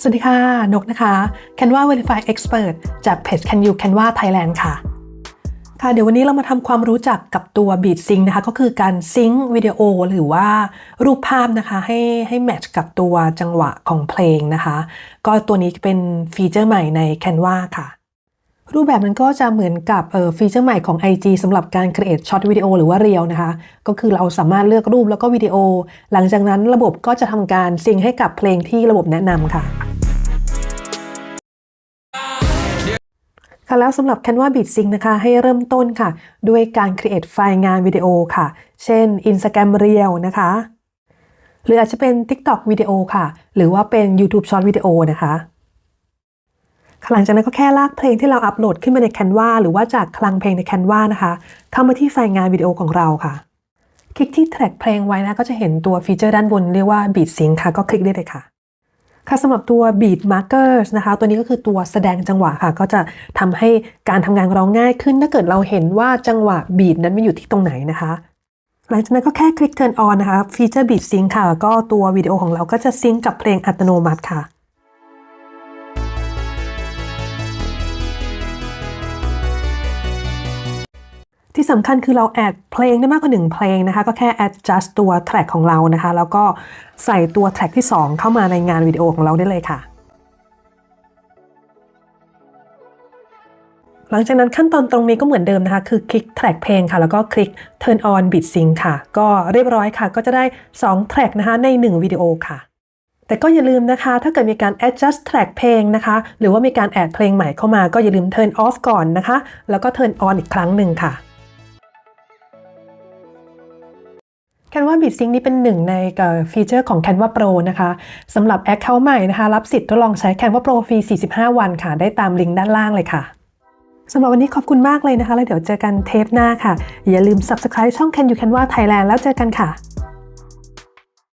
สวัสดีค่ะ นกนะคะ Canva Verify Expert จากเพจ Can You Canva Thailand ค่ะ ค่ะ เดี๋ยววันนี้เรามาทำความรู้จักกับตัว Beat Sync นะคะ ก็คือการซิงค์วิดีโอหรือว่ารูปภาพนะคะ ให้ให้แมทช์กับตัวจังหวะของเพลงนะคะ ก็ตัวนี้เป็นฟีเจอร์ใหม่ใน Canva ค่ะรูปแบบมันก็จะเหมือนกับเอ่อฟีเจอร์ใหม่ของ IG สำหรับการ create short วิดีโอหรือว่าเรียวนะคะ ก็คือเราสามารถเลือกรูปแล้วก็วิดีโอ หลังจากนั้นระบบก็จะทำการซิงให้กับเพลงที่ระบบแนะนำค่ะ ค่ะแล้วสำหรับ Canva Beat Sync นะคะ ให้เริ่มต้นค่ะ ด้วยการ create ไฟล์งานวิดีโอค่ะ เช่น Instagram Reel นะคะ หรืออาจจะเป็น TikTok วิดีโอค่ะ หรือว่าเป็น YouTube Short วิดีโอนะคะหลังจากนั้นก็แค่ลากเพลงที่เราอัปโหลดขึ้นมาใน Canva หรือว่าจากคลังเพลงใน Canva นะคะ เข้ามาที่ไฟล์งานวิดีโอของเราค่ะ คลิกที่แทร็กเพลงไว้นะก็จะเห็นตัวฟีเจอร์ด้านบนเรียกว่า Beat Sync ค่ะก็คลิกได้เลยค่ะ ค่ะสำหรับตัว beat markers นะคะ ตัวนี้ก็คือตัวแสดงจังหวะค่ะ ก็จะทำให้การทำงานของเราง่ายขึ้น ถ้าเกิดเราเห็นว่าจังหวะ beat นั้นมันอยู่ที่ตรงไหนนะคะหลังจากนั้นก็แค่คลิก turn on นะคะ ฟีเจอร์ beat sync ค่ะ ก็ตัววิดีโอของเราก็จะซิงก์กับเพลงอัตโนมัติค่ะ ที่สำคัญคือเราแอดเพลงได้มากกว่าหนึ่งเพลงนะคะ ก็แค่ adjust ตัว track ของเรานะคะ แล้วก็ใส่ตัว track ที่ 2 เข้ามาในงานวิดีโอของเราได้เลยค่ะ หลังจากนั้นขั้นตอนตรงนี้ก็เหมือนเดิมนะคะ คือคลิก track เพลงค่ะ แล้วก็คลิก turn on beat sync ค่ะ ก็เรียบร้อยค่ะ ก็จะได้ 2 track นะคะใน 1 วิดีโอค่ะแต่ก็อย่าลืมนะคะ ถ้าเกิดมีการ adjust track เพลงนะคะ หรือว่ามีการแอดเพลงใหม่เข้ามา ก็อย่าลืม turn off ก่อนนะคะ แล้วก็ turn on อีกครั้งหนึ่งค่ะ Canva BitSync นี้เป็นหนึ่งในฟีเจอร์ของ Canva Pro นะคะสำหรับ Account ใหม่นะคะรับสิทธิ์ทดลองใช้ Canva Pro ฟรี 45 วันค่ะ ได้ตามลิงก์ด้านล่างเลยค่ะสำหรับวันนี้ขอบคุณมากเลยนะคะ แล้วเดี๋ยวเจอกันเทปหน้าค่ะ อย่าลืม Subscribe ช่อง Can You Canva Thailand แล้วเจอกันค่ะ